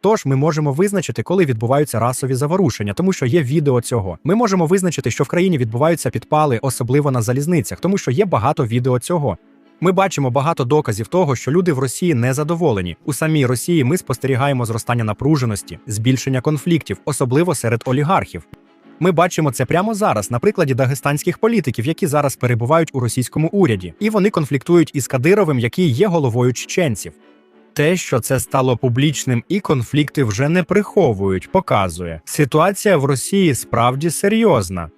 Тож ми можемо визначити, коли відбуваються расові заворушення, тому що є відео цього. Ми можемо визначити, що в країні відбуваються підпали, особливо на залізницях, тому що є багато відео цього. Ми бачимо багато доказів того, що люди в Росії не задоволені. У самій Росії ми спостерігаємо зростання напруженості, збільшення конфліктів, особливо серед олігархів. Ми бачимо це прямо зараз на прикладі дагестанських політиків, які зараз перебувають у російському уряді, і вони конфліктують із Кадировим, який є головою чеченців. Те, що це стало публічним, і конфлікти вже не приховують, показує. Ситуація в Росії справді серйозна.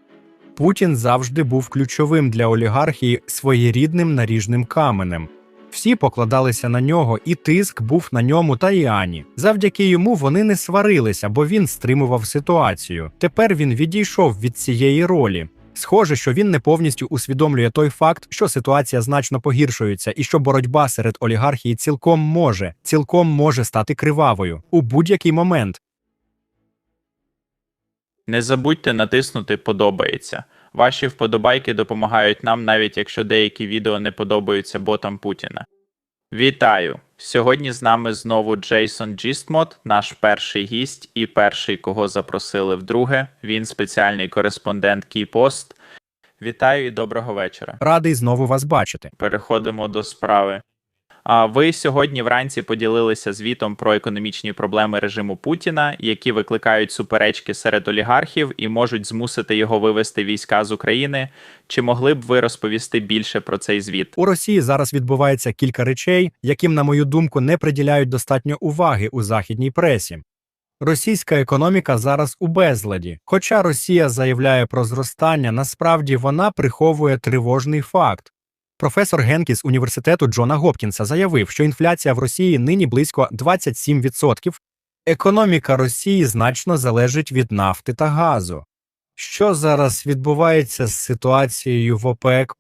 Путін завжди був ключовим для олігархії своєрідним наріжним каменем. Всі покладалися на нього, і тиск був на ньому та Іані. Завдяки йому вони не сварилися, бо він стримував ситуацію. Тепер він відійшов від цієї ролі. Схоже, що він не повністю усвідомлює той факт, що ситуація значно погіршується, і що боротьба серед олігархії цілком може, цілком може стати кривавою у будь-який момент. Не забудьте натиснути Подобається. Ваші вподобайки допомагають нам, навіть якщо деякі відео не подобаються ботам Путіна. Вітаю! Сьогодні з нами знову Джейсон Джістмот, наш перший гість і перший, кого запросили вдруге. Він спеціальний кореспондент Кіпост. Вітаю і доброго вечора. Радий знову вас бачити. Переходимо до справи. Ви сьогодні вранці поділилися звітом про економічні проблеми режиму Путіна, які викликають суперечки серед олігархів і можуть змусити його вивести війська з України. Чи могли б ви розповісти більше про цей звіт? У Росії зараз відбувається кілька речей, яким, на мою думку, не приділяють достатньо уваги у західній пресі. Російська економіка зараз у безладі. Хоча Росія заявляє про зростання, насправді вона приховує тривожний факт. Професор Генкі з університету Джона Гопкінса заявив, що інфляція в Росії нині близько 27%. Економіка Росії значно залежить від нафти та газу. Що зараз відбувається з ситуацією в ОПЕК+.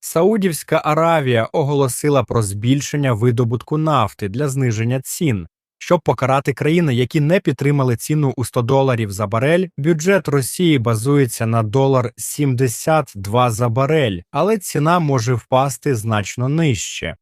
Саудівська Аравія оголосила про збільшення видобутку нафти для зниження цін. Щоб покарати країни, які не підтримали ціну у 100 доларів за барель, бюджет Росії базується на долар 72 за барель, але ціна може впасти значно нижче.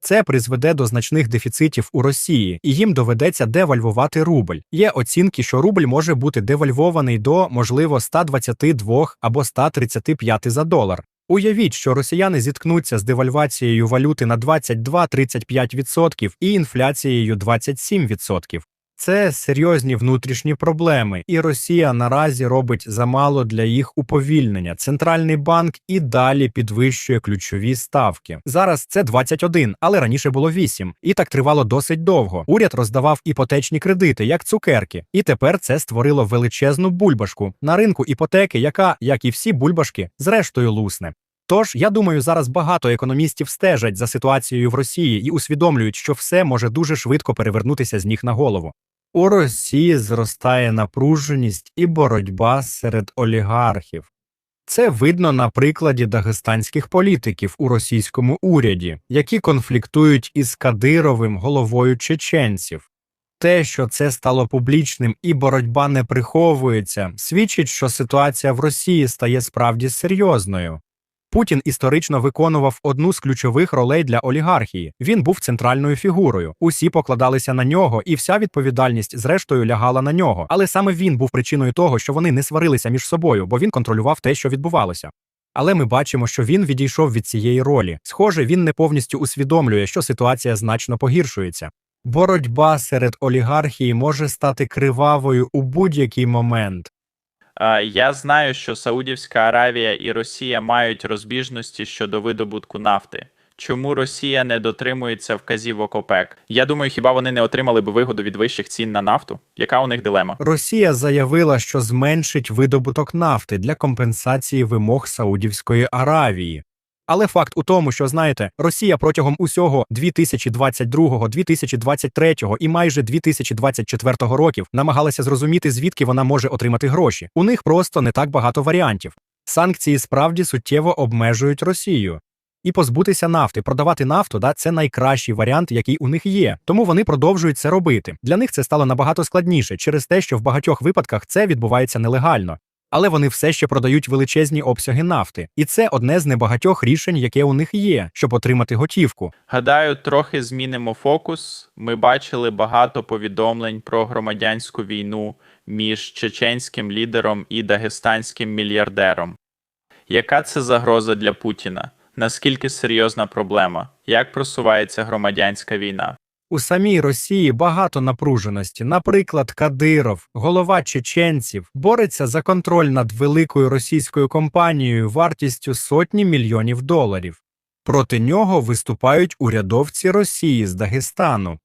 Це призведе до значних дефіцитів у Росії, і їм доведеться девальвувати рубль. Є оцінки, що рубль може бути девальвований до, можливо, 122 або 135 за долар. Уявіть, що росіяни зіткнуться з девальвацією валюти на 22-35% і інфляцією 27%. Це серйозні внутрішні проблеми, і Росія наразі робить замало для їх уповільнення. Центральний банк і далі підвищує ключові ставки. Зараз це 21, але раніше було 8. І так тривало досить довго. Уряд роздавав іпотечні кредити, як цукерки, і тепер це створило величезну бульбашку на ринку іпотеки, яка, як і всі бульбашки, зрештою лусне. Тож я думаю, зараз багато економістів стежать за ситуацією в Росії і усвідомлюють, що все може дуже швидко перевернутися з ніг на голову. У Росії зростає напруженість і боротьба серед олігархів. Це видно на прикладі дагестанських політиків у російському уряді, які конфліктують із Кадировим головою чеченців. Те, що це стало публічним і боротьба не приховується, свідчить, що ситуація в Росії стає справді серйозною. Путін історично виконував одну з ключових ролей для олігархії. Він був центральною фігурою. Усі покладалися на нього, і вся відповідальність зрештою лягала на нього. Але саме він був причиною того, що вони не сварилися між собою, бо він контролював те, що відбувалося. Але ми бачимо, що він відійшов від цієї ролі. Схоже, він не повністю усвідомлює, що ситуація значно погіршується. Боротьба серед олігархії може стати кривавою у будь-який момент. Я знаю, що Саудівська Аравія і Росія мають розбіжності щодо видобутку нафти. Чому Росія не дотримується вказівок ОПЕК? Я думаю, хіба вони не отримали б вигоду від вищих цін на нафту? Яка у них дилема? Росія заявила, що зменшить видобуток нафти для компенсації вимог Саудівської Аравії. Але факт у тому, що знаєте, Росія протягом усього 2022, 2023 і майже 2024 років намагалася зрозуміти, звідки вона може отримати гроші. У них просто не так багато варіантів. Санкції справді суттєво обмежують Росію. І позбутися нафти, продавати нафту, да, це найкращий варіант, який у них є. Тому вони продовжують це робити. Для них це стало набагато складніше через те, що в багатьох випадках це відбувається нелегально. Але вони все ще продають величезні обсяги нафти. І це одне з небагатьох рішень, яке у них є, щоб отримати готівку. Гадаю, трохи змінимо фокус. Ми бачили багато повідомлень про громадянську війну між чеченським лідером і дагестанським мільярдером. Яка це загроза для Путіна? Наскільки серйозна проблема? Як просувається громадянська війна? У самій Росії багато напруженості. Наприклад, Кадиров, голова чеченців, бореться за контроль над великою російською компанією вартістю сотні мільйонів доларів. Проти нього виступають урядовці Росії з Дагестану.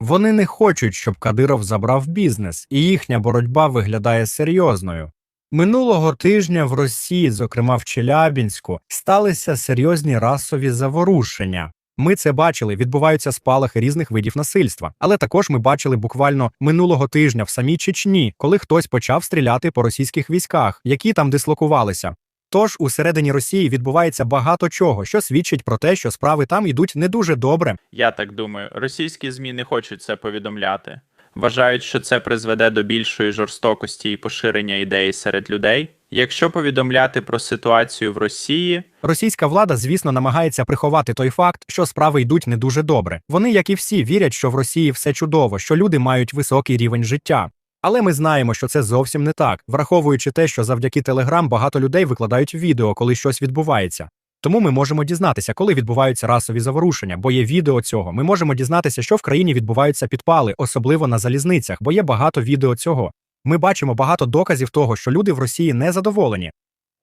Вони не хочуть, щоб Кадиров забрав бізнес, і їхня боротьба виглядає серйозною. Минулого тижня в Росії, зокрема в Челябінську, сталися серйозні расові заворушення. Ми це бачили, відбуваються спалахи різних видів насильства. Але також ми бачили буквально минулого тижня в самій Чечні, коли хтось почав стріляти по російських військах, які там дислокувалися. Тож середині Росії відбувається багато чого, що свідчить про те, що справи там йдуть не дуже добре. Я так думаю, російські ЗМІ не хочуть це повідомляти. Вважають, що це призведе до більшої жорстокості і поширення ідеї серед людей. Якщо повідомляти про ситуацію в Росії, Російська влада, звісно, намагається приховати той факт, що справи йдуть не дуже добре. Вони, як і всі, вірять, що в Росії все чудово, що люди мають високий рівень життя. Але ми знаємо, що це зовсім не так, враховуючи те, що завдяки Телеграм багато людей викладають відео, коли щось відбувається. Тому ми можемо дізнатися, коли відбуваються расові заворушення, бо є відео цього. Ми можемо дізнатися, що в країні відбуваються підпали, особливо на залізницях, бо є багато відео цього. Ми бачимо багато доказів того, що люди в Росії не задоволені.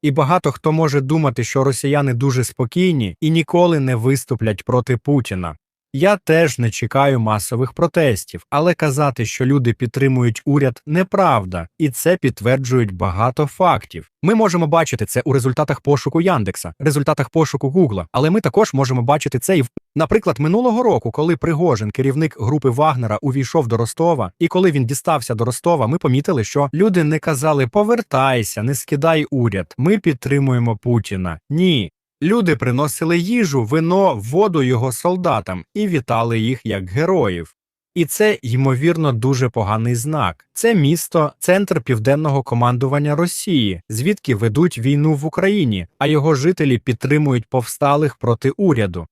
І багато хто може думати, що росіяни дуже спокійні і ніколи не виступлять проти Путіна. Я теж не чекаю масових протестів, але казати, що люди підтримують уряд, неправда, і це підтверджують багато фактів. Ми можемо бачити це у результатах пошуку Яндекса, результатах пошуку Гугла, але ми також можемо бачити це і в наприклад минулого року, коли Пригожин, керівник групи Вагнера, увійшов до Ростова, і коли він дістався до Ростова, ми помітили, що люди не казали повертайся, не скидай уряд. Ми підтримуємо Путіна. Ні. Люди приносили їжу, вино, воду його солдатам і вітали їх як героїв. І це, ймовірно, дуже поганий знак. Це місто, центр південного командування Росії, звідки ведуть війну в Україні, а його жителі підтримують повсталих проти уряду.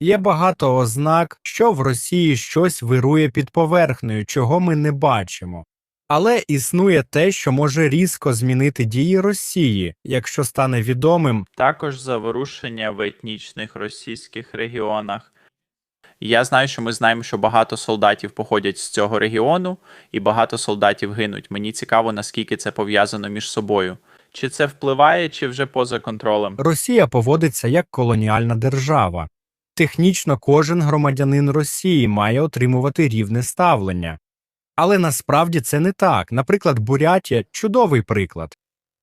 Є багато ознак, що в Росії щось вирує під поверхнею, чого ми не бачимо. Але існує те, що може різко змінити дії Росії, якщо стане відомим, також заворушення в етнічних російських регіонах. Я знаю, що ми знаємо, що багато солдатів походять з цього регіону, і багато солдатів гинуть. Мені цікаво, наскільки це пов'язано між собою. Чи це впливає, чи вже поза контролем? Росія поводиться як колоніальна держава. Технічно кожен громадянин Росії має отримувати рівне ставлення. Але насправді це не так. Наприклад, Бурятія чудовий приклад.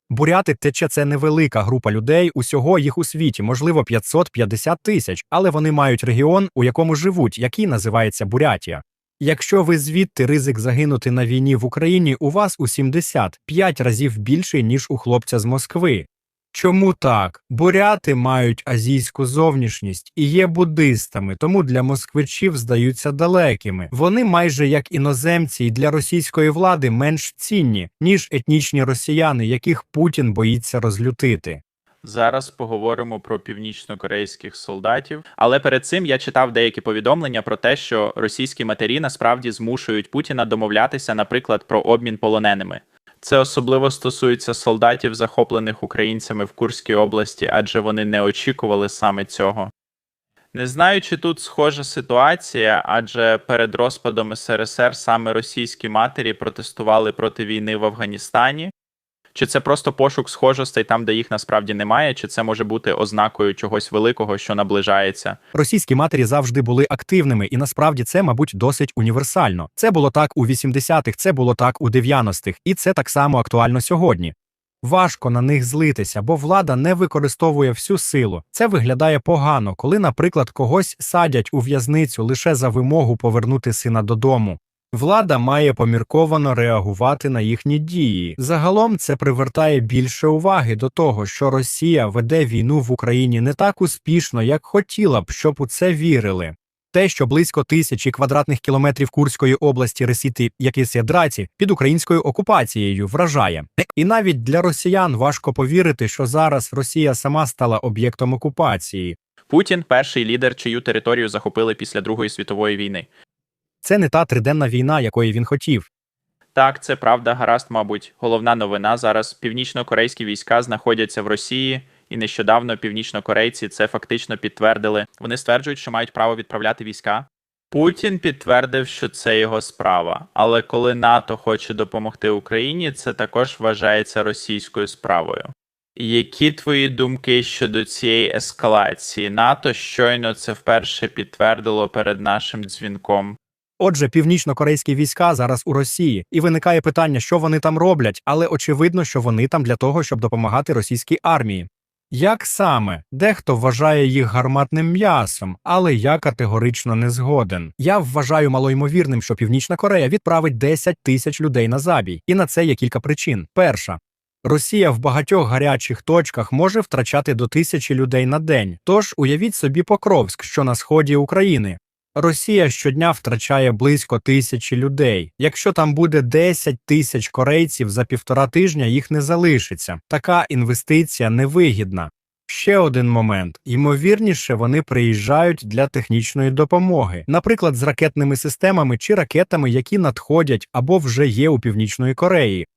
Буряти тече це невелика група людей, усього їх у світі, можливо, 550 тисяч, але вони мають регіон, у якому живуть, який називається Бурятія. Якщо ви звідти ризик загинути на війні в Україні, у вас у 75 разів більший, ніж у хлопця з Москви. Чому так? Буряти мають азійську зовнішність і є буддистами, тому для москвичів здаються далекими. Вони майже як іноземці і для російської влади менш цінні, ніж етнічні росіяни, яких Путін боїться розлютити. Зараз поговоримо про північнокорейських солдатів. Але перед цим я читав деякі повідомлення про те, що російські матері насправді змушують Путіна домовлятися, наприклад, про обмін полоненими. Це особливо стосується солдатів, захоплених українцями в Курській області, адже вони не очікували саме цього. Не знаю, чи тут схожа ситуація, адже перед розпадом СРСР саме російські матері протестували проти війни в Афганістані. Чи це просто пошук схожостей там, де їх насправді немає, чи це може бути ознакою чогось великого, що наближається? Російські матері завжди були активними, і насправді це, мабуть, досить універсально. Це було так у 80-х, це було так у 90-х, і це так само актуально сьогодні. Важко на них злитися, бо влада не використовує всю силу. Це виглядає погано, коли, наприклад, когось садять у в'язницю лише за вимогу повернути сина додому. Влада має помірковано реагувати на їхні дії. Загалом це привертає більше уваги до того, що Росія веде війну в Україні не так успішно, як хотіла б, щоб у це вірили. Те, що близько тисячі квадратних кілометрів Курської області Ресіти Якисєдраці під українською окупацією вражає. І навіть для росіян важко повірити, що зараз Росія сама стала об'єктом окупації. Путін перший лідер, чию територію захопили після Другої світової війни. Це не та триденна війна, якої він хотів. Так, це правда, гаразд, мабуть. Головна новина зараз північно-корейські війська знаходяться в Росії, і нещодавно північнокорейці це фактично підтвердили. Вони стверджують, що мають право відправляти війська. Путін підтвердив, що це його справа. Але коли НАТО хоче допомогти Україні, це також вважається російською справою. Які твої думки щодо цієї ескалації? НАТО щойно це вперше підтвердило перед нашим дзвінком. Отже, північно-корейські війська зараз у Росії, і виникає питання, що вони там роблять, але очевидно, що вони там для того, щоб допомагати російській армії. Як саме дехто вважає їх гарматним м'ясом, але я категорично не згоден. Я вважаю малоймовірним, що Північна Корея відправить 10 тисяч людей на забій, і на це є кілька причин. Перша Росія в багатьох гарячих точках може втрачати до тисячі людей на день. Тож уявіть собі Покровськ, що на сході України. Росія щодня втрачає близько тисячі людей. Якщо там буде 10 тисяч корейців за півтора тижня, їх не залишиться. Така інвестиція невигідна. Ще один момент: ймовірніше, вони приїжджають для технічної допомоги, наприклад, з ракетними системами чи ракетами, які надходять або вже є у Північної Кореї.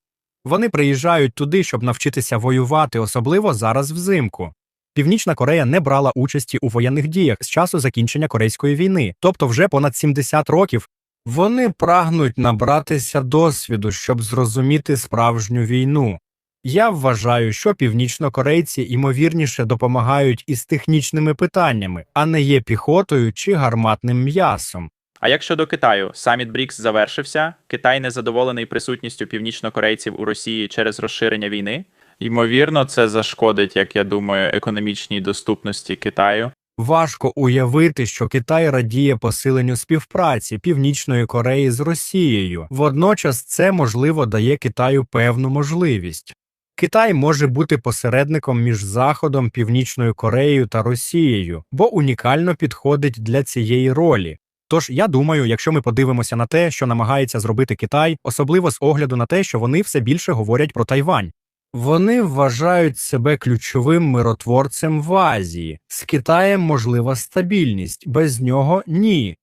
Вони приїжджають туди, щоб навчитися воювати, особливо зараз взимку. Північна Корея не брала участі у воєнних діях з часу закінчення Корейської війни, тобто вже понад 70 років. Вони прагнуть набратися досвіду, щоб зрозуміти справжню війну. Я вважаю, що північнокорейці ймовірніше допомагають із технічними питаннями, а не є піхотою чи гарматним м'ясом. А як щодо Китаю, саміт БРІКС завершився. Китай незадоволений присутністю північнокорейців у Росії через розширення війни. Ймовірно, це зашкодить, як я думаю, економічній доступності Китаю. Важко уявити, що Китай радіє посиленню співпраці Північної Кореї з Росією. Водночас це можливо дає Китаю певну можливість. Китай може бути посередником між Заходом, Північною Кореєю та Росією, бо унікально підходить для цієї ролі. Тож я думаю, якщо ми подивимося на те, що намагається зробити Китай, особливо з огляду на те, що вони все більше говорять про Тайвань. Вони вважають себе ключовим миротворцем в Азії. З Китаєм можлива стабільність, без нього ні.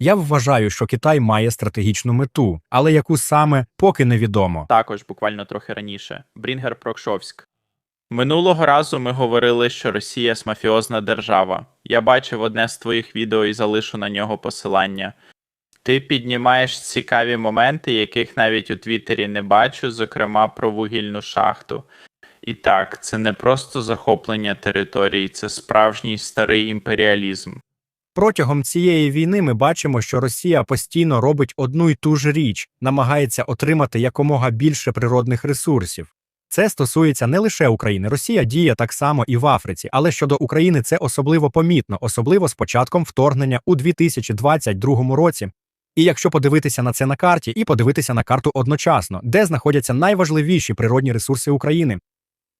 Я вважаю, що Китай має стратегічну мету, але яку саме поки невідомо. Також буквально трохи раніше. Брінгер Прокшовськ. Минулого разу ми говорили, що Росія мафіозна держава. Я бачив одне з твоїх відео і залишу на нього посилання. Ти піднімаєш цікаві моменти, яких навіть у Твіттері не бачу, зокрема про вугільну шахту. І так, це не просто захоплення території, це справжній старий імперіалізм. Протягом цієї війни ми бачимо, що Росія постійно робить одну й ту ж річ, намагається отримати якомога більше природних ресурсів. Це стосується не лише України. Росія діє так само і в Африці, але щодо України це особливо помітно, особливо з початком вторгнення у 2022 році. І якщо подивитися на це на карті, і подивитися на карту одночасно, де знаходяться найважливіші природні ресурси України.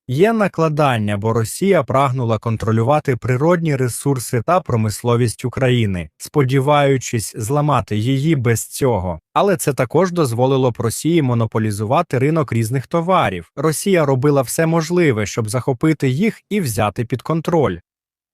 Є накладання, бо Росія прагнула контролювати природні ресурси та промисловість України, сподіваючись зламати її без цього. Але це також дозволило б Росії монополізувати ринок різних товарів. Росія робила все можливе, щоб захопити їх і взяти під контроль.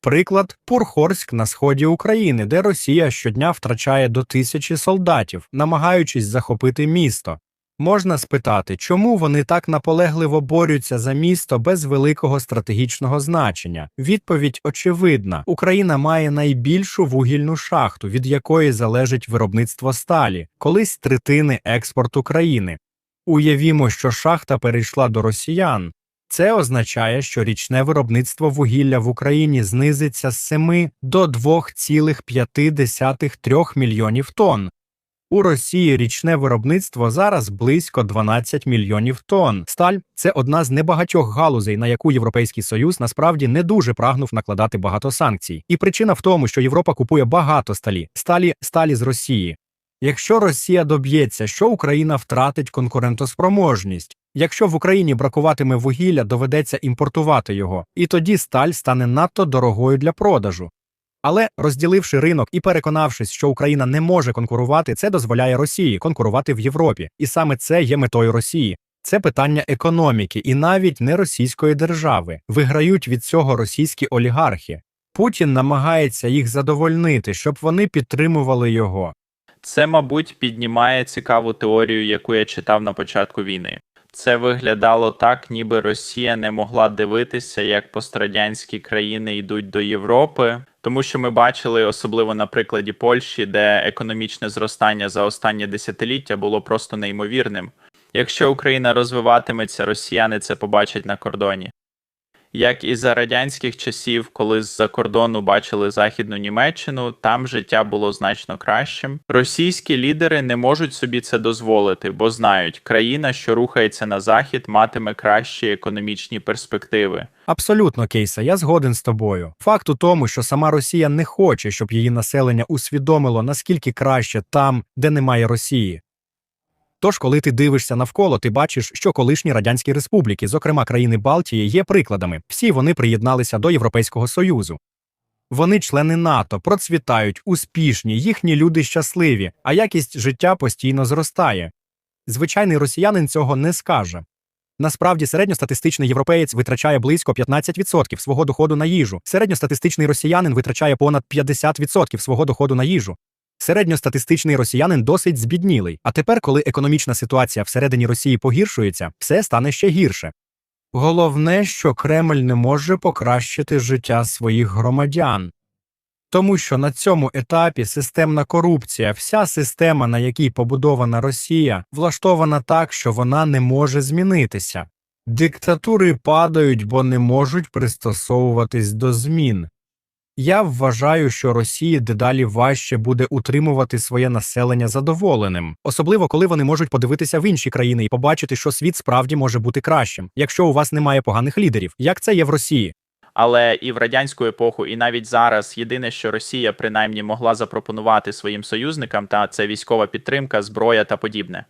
Приклад Пурхорськ на сході України, де Росія щодня втрачає до тисячі солдатів, намагаючись захопити місто. Можна спитати, чому вони так наполегливо борються за місто без великого стратегічного значення? Відповідь очевидна: Україна має найбільшу вугільну шахту, від якої залежить виробництво сталі, колись третини експорту країни. Уявімо, що шахта перейшла до росіян. Це означає, що річне виробництво вугілля в Україні знизиться з 7 до 2,5 мільйонів тонн. У Росії річне виробництво зараз близько 12 мільйонів тонн. Сталь це одна з небагатьох галузей, на яку Європейський Союз насправді не дуже прагнув накладати багато санкцій. І причина в тому, що Європа купує багато сталі, сталі сталі з Росії. Якщо Росія доб'ється, що Україна втратить конкурентоспроможність. Якщо в Україні бракуватиме вугілля, доведеться імпортувати його, і тоді сталь стане надто дорогою для продажу. Але розділивши ринок і переконавшись, що Україна не може конкурувати, це дозволяє Росії конкурувати в Європі. І саме це є метою Росії. Це питання економіки і навіть не російської держави. Виграють від цього російські олігархи. Путін намагається їх задовольнити, щоб вони підтримували його. Це, мабуть, піднімає цікаву теорію, яку я читав на початку війни. Це виглядало так, ніби Росія не могла дивитися, як пострадянські країни йдуть до Європи, тому що ми бачили, особливо на прикладі Польщі, де економічне зростання за останнє десятиліття було просто неймовірним. Якщо Україна розвиватиметься, росіяни це побачать на кордоні. Як і за радянських часів, коли з-за кордону бачили західну Німеччину, там життя було значно кращим. Російські лідери не можуть собі це дозволити, бо знають, країна, що рухається на захід, матиме кращі економічні перспективи. Абсолютно, Кейса, я згоден з тобою. Факт у тому, що сама Росія не хоче, щоб її населення усвідомило, наскільки краще там, де немає Росії. Тож, коли ти дивишся навколо, ти бачиш, що колишні радянські республіки, зокрема країни Балтії, є прикладами. Всі вони приєдналися до Європейського Союзу. Вони члени НАТО, процвітають, успішні, їхні люди щасливі, а якість життя постійно зростає. Звичайний росіянин цього не скаже. Насправді, середньостатистичний європеєць витрачає близько 15% свого доходу на їжу. Середньостатистичний росіянин витрачає понад 50% свого доходу на їжу. Середньостатистичний росіянин досить збіднілий. А тепер, коли економічна ситуація всередині Росії погіршується, все стане ще гірше. Головне, що Кремль не може покращити життя своїх громадян. Тому що на цьому етапі системна корупція, вся система, на якій побудована Росія, влаштована так, що вона не може змінитися. Диктатури падають, бо не можуть пристосовуватись до змін. Я вважаю, що Росії дедалі важче буде утримувати своє населення задоволеним, особливо коли вони можуть подивитися в інші країни і побачити, що світ справді може бути кращим, якщо у вас немає поганих лідерів, як це є в Росії. Але і в радянську епоху, і навіть зараз єдине, що Росія принаймні могла запропонувати своїм союзникам, та це військова підтримка, зброя та подібне.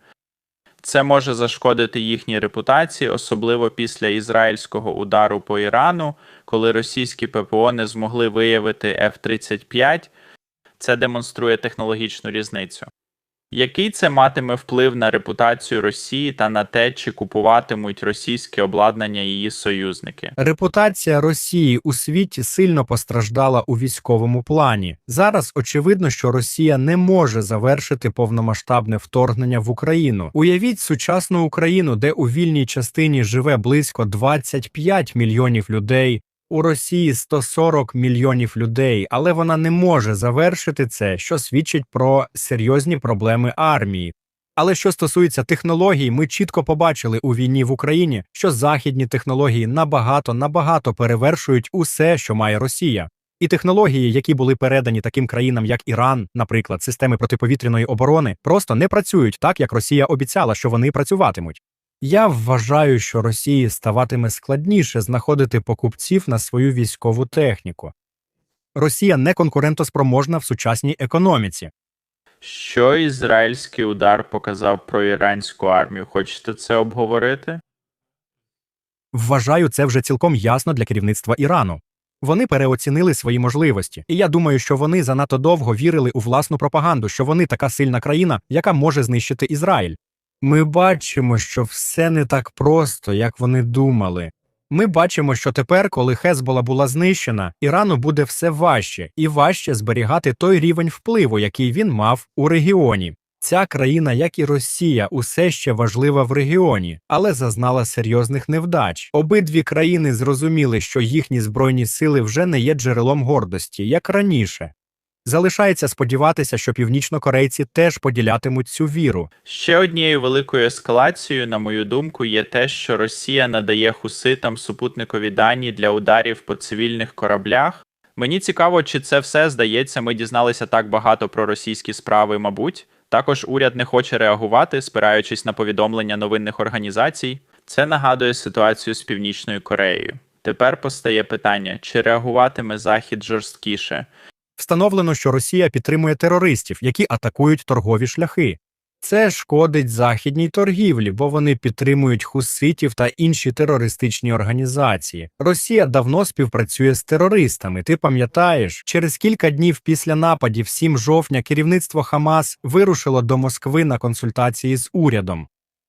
Це може зашкодити їхній репутації, особливо після ізраїльського удару по Ірану, коли російські ППО не змогли виявити F-35. Це демонструє технологічну різницю. Який це матиме вплив на репутацію Росії та на те, чи купуватимуть російське обладнання її союзники? Репутація Росії у світі сильно постраждала у військовому плані. Зараз очевидно, що Росія не може завершити повномасштабне вторгнення в Україну. Уявіть сучасну Україну, де у вільній частині живе близько 25 мільйонів людей. У Росії 140 мільйонів людей, але вона не може завершити це, що свідчить про серйозні проблеми армії. Але що стосується технологій, ми чітко побачили у війні в Україні, що західні технології набагато набагато перевершують усе, що має Росія. І технології, які були передані таким країнам, як Іран, наприклад, системи протиповітряної оборони, просто не працюють так, як Росія обіцяла, що вони працюватимуть. Я вважаю, що Росії ставатиме складніше знаходити покупців на свою військову техніку. Росія не конкурентоспроможна в сучасній економіці. Що ізраїльський удар показав про іранську армію? Хочете це обговорити? Вважаю, це вже цілком ясно для керівництва Ірану. Вони переоцінили свої можливості, і я думаю, що вони занадто довго вірили у власну пропаганду, що вони така сильна країна, яка може знищити Ізраїль. Ми бачимо, що все не так просто, як вони думали. Ми бачимо, що тепер, коли Хезбола була знищена, Ірану буде все важче і важче зберігати той рівень впливу, який він мав у регіоні. Ця країна, як і Росія, усе ще важлива в регіоні, але зазнала серйозних невдач. Обидві країни зрозуміли, що їхні збройні сили вже не є джерелом гордості, як раніше. Залишається сподіватися, що північнокорейці теж поділятимуть цю віру. Ще однією великою ескалацією, на мою думку, є те, що Росія надає хуситам супутникові дані для ударів по цивільних кораблях. Мені цікаво, чи це все здається, ми дізналися так багато про російські справи, мабуть. Також уряд не хоче реагувати, спираючись на повідомлення новинних організацій. Це нагадує ситуацію з Північною Кореєю. Тепер постає питання, чи реагуватиме Захід жорсткіше. Встановлено, що Росія підтримує терористів, які атакують торгові шляхи. Це шкодить західній торгівлі, бо вони підтримують хуситів та інші терористичні організації. Росія давно співпрацює з терористами. Ти пам'ятаєш, через кілька днів після нападів 7 жовтня керівництво Хамас вирушило до Москви на консультації з урядом.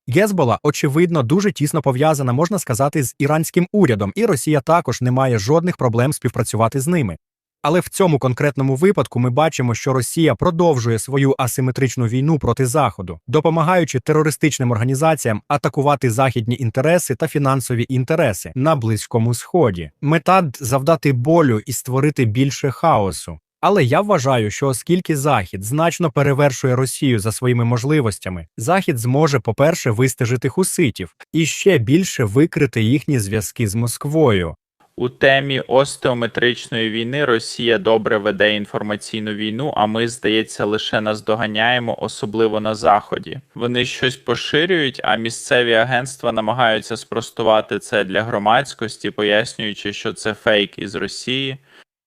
Гезбола, очевидно, дуже тісно пов'язана, можна сказати, з іранським урядом, і Росія також не має жодних проблем співпрацювати з ними. Але в цьому конкретному випадку ми бачимо, що Росія продовжує свою асиметричну війну проти Заходу, допомагаючи терористичним організаціям атакувати західні інтереси та фінансові інтереси на Близькому Сході. Мета завдати болю і створити більше хаосу. Але я вважаю, що оскільки Захід значно перевершує Росію за своїми можливостями, Захід зможе, по-перше, вистежити хуситів і ще більше викрити їхні зв'язки з Москвою. У темі остеометричної війни Росія добре веде інформаційну війну, а ми, здається, лише наздоганяємо, особливо на заході. Вони щось поширюють, а місцеві агентства намагаються спростувати це для громадськості, пояснюючи, що це фейк із Росії.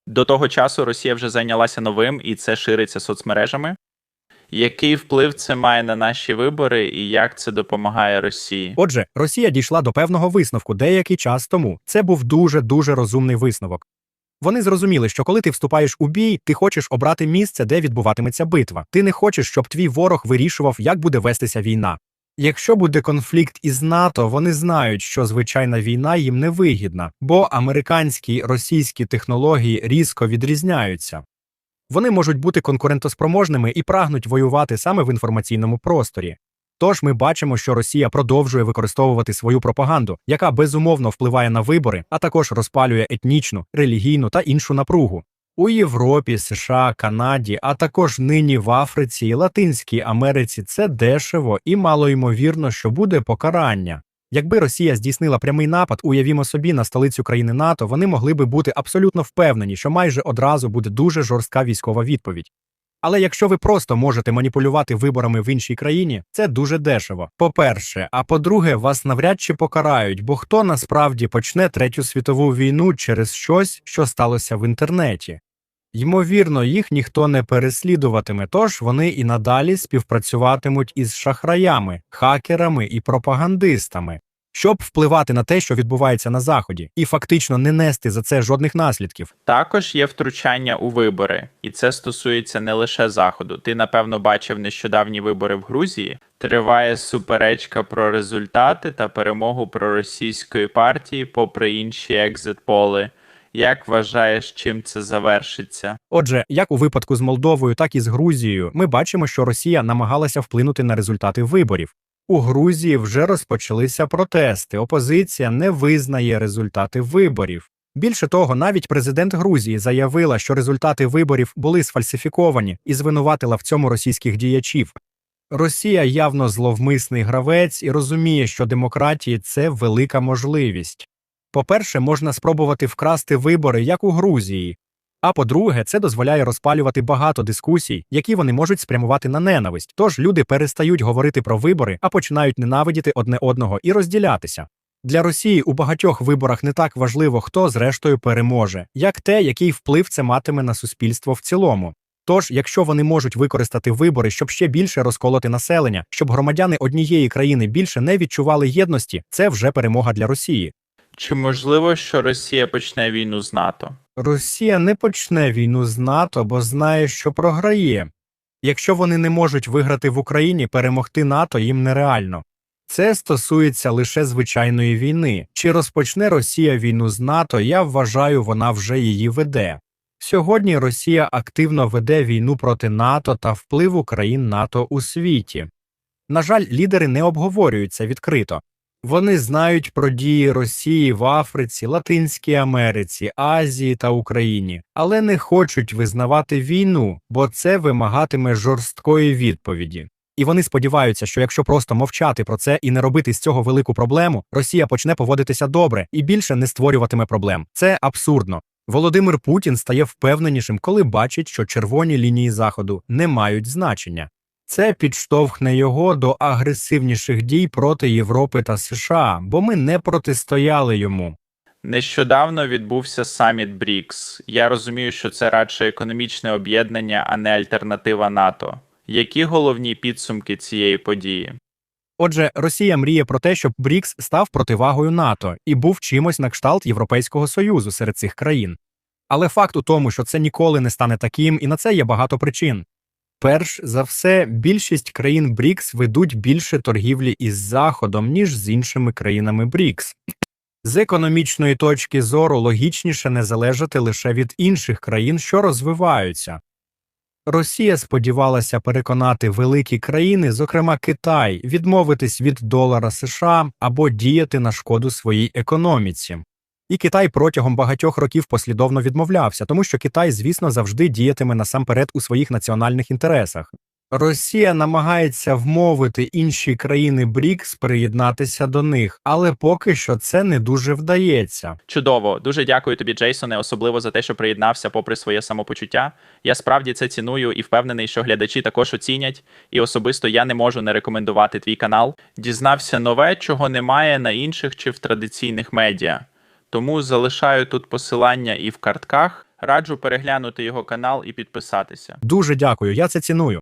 До того часу Росія вже зайнялася новим, і це шириться соцмережами. Який вплив це має на наші вибори, і як це допомагає Росії? Отже, Росія дійшла до певного висновку деякий час тому. Це був дуже дуже розумний висновок. Вони зрозуміли, що коли ти вступаєш у бій, ти хочеш обрати місце, де відбуватиметься битва. Ти не хочеш, щоб твій ворог вирішував, як буде вестися війна. Якщо буде конфлікт із НАТО, вони знають, що звичайна війна їм не вигідна, бо американські російські технології різко відрізняються. Вони можуть бути конкурентоспроможними і прагнуть воювати саме в інформаційному просторі. Тож ми бачимо, що Росія продовжує використовувати свою пропаганду, яка безумовно впливає на вибори, а також розпалює етнічну, релігійну та іншу напругу. У Європі, США, Канаді, а також нині в Африці і Латинській Америці це дешево і малоймовірно, що буде покарання. Якби Росія здійснила прямий напад, уявімо собі, на столицю країни НАТО, вони могли би бути абсолютно впевнені, що майже одразу буде дуже жорстка військова відповідь. Але якщо ви просто можете маніпулювати виборами в іншій країні, це дуже дешево. По-перше, а по-друге, вас навряд чи покарають, бо хто насправді почне третю світову війну через щось, що сталося в інтернеті. Ймовірно, їх ніхто не переслідуватиме, тож вони і надалі співпрацюватимуть із шахраями, хакерами і пропагандистами, щоб впливати на те, що відбувається на заході, і фактично не нести за це жодних наслідків. Також є втручання у вибори, і це стосується не лише заходу. Ти напевно бачив нещодавні вибори в Грузії. Триває суперечка про результати та перемогу проросійської партії, попри інші екзит-поли. Як вважаєш, чим це завершиться? Отже, як у випадку з Молдовою, так і з Грузією, ми бачимо, що Росія намагалася вплинути на результати виборів. У Грузії вже розпочалися протести. Опозиція не визнає результати виборів. Більше того, навіть президент Грузії заявила, що результати виборів були сфальсифіковані і звинуватила в цьому російських діячів. Росія явно зловмисний гравець і розуміє, що демократії це велика можливість. По-перше, можна спробувати вкрасти вибори, як у Грузії. А по-друге, це дозволяє розпалювати багато дискусій, які вони можуть спрямувати на ненависть. Тож люди перестають говорити про вибори, а починають ненавидіти одне одного і розділятися. Для Росії у багатьох виборах не так важливо, хто зрештою переможе, як те, який вплив це матиме на суспільство в цілому. Тож, якщо вони можуть використати вибори, щоб ще більше розколоти населення, щоб громадяни однієї країни більше не відчували єдності, це вже перемога для Росії. Чи можливо, що Росія почне війну з НАТО? Росія не почне війну з НАТО, бо знає, що програє. Якщо вони не можуть виграти в Україні, перемогти НАТО їм нереально. Це стосується лише звичайної війни. Чи розпочне Росія війну з НАТО, я вважаю, вона вже її веде. Сьогодні Росія активно веде війну проти НАТО та впливу країн НАТО у світі. На жаль, лідери не обговорюють це відкрито. Вони знають про дії Росії в Африці, Латинській Америці, Азії та Україні, але не хочуть визнавати війну, бо це вимагатиме жорсткої відповіді. І вони сподіваються, що якщо просто мовчати про це і не робити з цього велику проблему, Росія почне поводитися добре і більше не створюватиме проблем. Це абсурдно. Володимир Путін стає впевненішим, коли бачить, що червоні лінії заходу не мають значення. Це підштовхне його до агресивніших дій проти Європи та США, бо ми не протистояли йому. Нещодавно відбувся саміт БРІКС. Я розумію, що це радше економічне об'єднання, а не альтернатива НАТО. Які головні підсумки цієї події? Отже, Росія мріє про те, щоб БРІКС став противагою НАТО і був чимось на кшталт Європейського союзу серед цих країн. Але факт у тому, що це ніколи не стане таким, і на це є багато причин. Перш за все, більшість країн БРІКС ведуть більше торгівлі із Заходом, ніж з іншими країнами БРІКС. З економічної точки зору логічніше не залежати лише від інших країн, що розвиваються. Росія сподівалася переконати великі країни, зокрема Китай, відмовитись від долара США або діяти на шкоду своїй економіці. І Китай протягом багатьох років послідовно відмовлявся, тому що Китай, звісно, завжди діятиме насамперед у своїх національних інтересах. Росія намагається вмовити інші країни БРІКС приєднатися до них, але поки що це не дуже вдається. Чудово, дуже дякую тобі, Джейсоне, особливо за те, що приєднався попри своє самопочуття. Я справді це ціную і впевнений, що глядачі також оцінять. І особисто я не можу не рекомендувати твій канал. Дізнався нове, чого немає на інших чи в традиційних медіа. Тому залишаю тут посилання і в картках. Раджу переглянути його канал і підписатися. Дуже дякую, я це ціную.